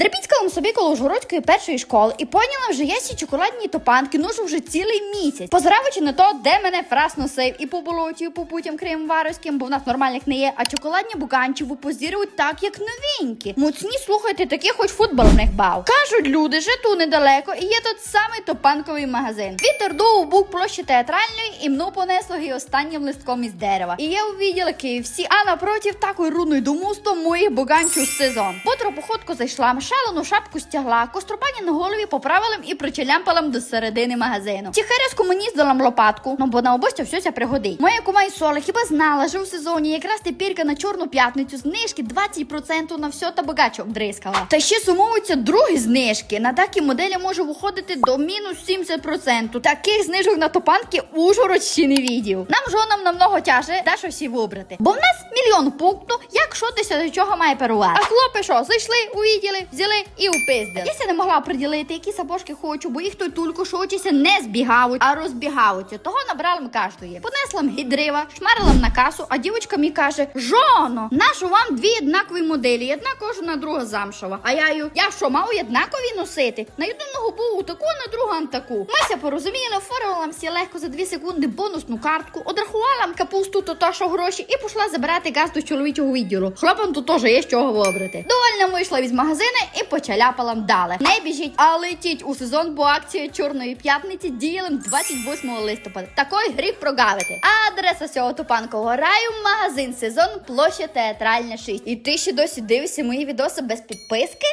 Дребіцькала собі коло Ужгородської першої школи і поняла вже я сі чоколадні топанки ношу вже цілий місяць. Позиравичи на то, де мене фрас носив і по болоті, і по путям крем варовським, бо в нас нормальних не є. А чоколадні буганчеву позірують так, як новенькі. Муцні слухайте, такі хоч футбол бав. Кажуть люди, тут недалеко, і є тут самий топанковий магазин. Вітер дув у бук площі театральної, і мну понесло й останнім листком із дерева. І я увиділа KFC, а напротив такої рудної думусто моїх буганчів сезон. Бодро походку зайшла, шалену шапку стягла, кострубані на голові поправилим і причелямпалам до середини магазину. Тихерезку мені здалам лопатку, ну бо на обостя все пригодить. Моя кума і соли хіба знала, що у сезоні якраз тепірка на чорну п'ятницю знижки 20% на все та багаче обдрискала. Та ще сумовуються другі знижки. На такі моделі може виходити до мінус 70%. Таких знижок на топанки Ужгород ще не відів. Нам жонам намного тяже да що всі вибрати. Бо в нас мільйон пункту, як що десь до чого має перувати. А хлопи що, зайшли, увіділи, взяли і упиздили. Я не могла приділити, які сапожки хочу, бо їх той тульку шочися не збігають, а розбігаються. Того набрала кожної. Понесла гідрива, шмарила на касу, а дівчинка мені каже: Жоно, нашу вам дві однакові моделі, одна кожна, друга замшова. А я ю, я що, мав однакові носити? На одну губу таку, на другу таку. Ми ся порозуміли, оформила м сі легко за дві секунди бонусну картку, одрахувала капусту, то то, що гроші, і пішла забирати газ до чоловічого відділу. Хлопам тут теж є з чого вибрати. Довольно вийшла із магазину і по чаляпалам дали. Не біжіть, а летіть у сезон, бо акція Чорної п'ятниці діяли 28 листопада. Такий гріх прогавити. Адреса цього тупанкового раю магазин сезон площа театральна 6. І ти ще досі дивишся мої відоси без підписки?